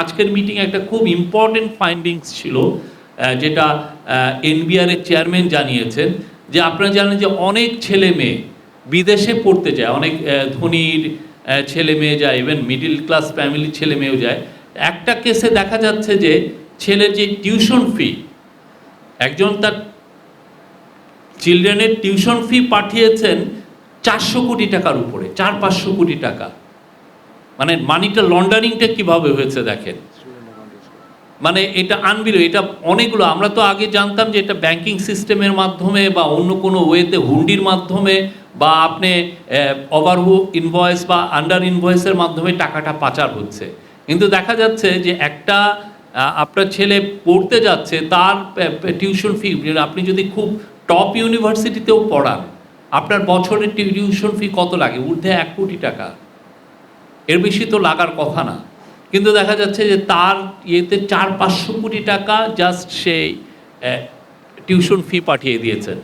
আজকের মিটিং একটা খুব ইম্পর্টেন্ট ফাইন্ডিংস ছিল যেটা এনবিআর এর চেয়ারম্যান জানিয়েছেন যে আপনারা জানেন যে অনেক ছেলে মেয়ে বিদেশে পড়তে যায়, অনেক ধনীর ছেলে মেয়ে যায় ইভেন মিডিল ক্লাস ফ্যামিলির ছেলে মেয়েও যায়। একটা কেসে দেখা যাচ্ছে যে ছেলের যে টিউশন ফি একজন তার চিলড্রেনের টিউশন ফি পাঠিয়েছেন চারশো কোটি টাকার উপরে, চার পাঁচশো কোটি টাকা। মানে মানিটা লন্ডারিংটা কীভাবে হয়েছে দেখেন? মানে এটা আনবিল এটা অনেকগুলো, আমরা তো আগে জানতাম যে এটা ব্যাংকিং সিস্টেমের মাধ্যমে বা অন্য কোনো ওয়েতে হুন্ডির মাধ্যমে বা আপনি ওভারহু ইনভয়েস বা আন্ডার ইনভয়েসের মাধ্যমে টাকাটা পাচার হচ্ছে। কিন্তু দেখা যাচ্ছে যে একটা আপনার ছেলে পড়তে যাচ্ছে, তার টিউশন ফি আপনি যদি খুব টপ ইউনিভার্সিটিতেও পড়ান, আপনার বছরের টিউশন ফি কত লাগে? ঊর্ধ্বে এক কোটি টাকা। এর বেশি তো লাগার কথা না। কিন্তু দেখা যাচ্ছে যে তার ইয়েতে চার পাঁচশো কোটি টাকা জাস্ট সেই টিউশন ফি পাঠিয়ে দিয়েছেন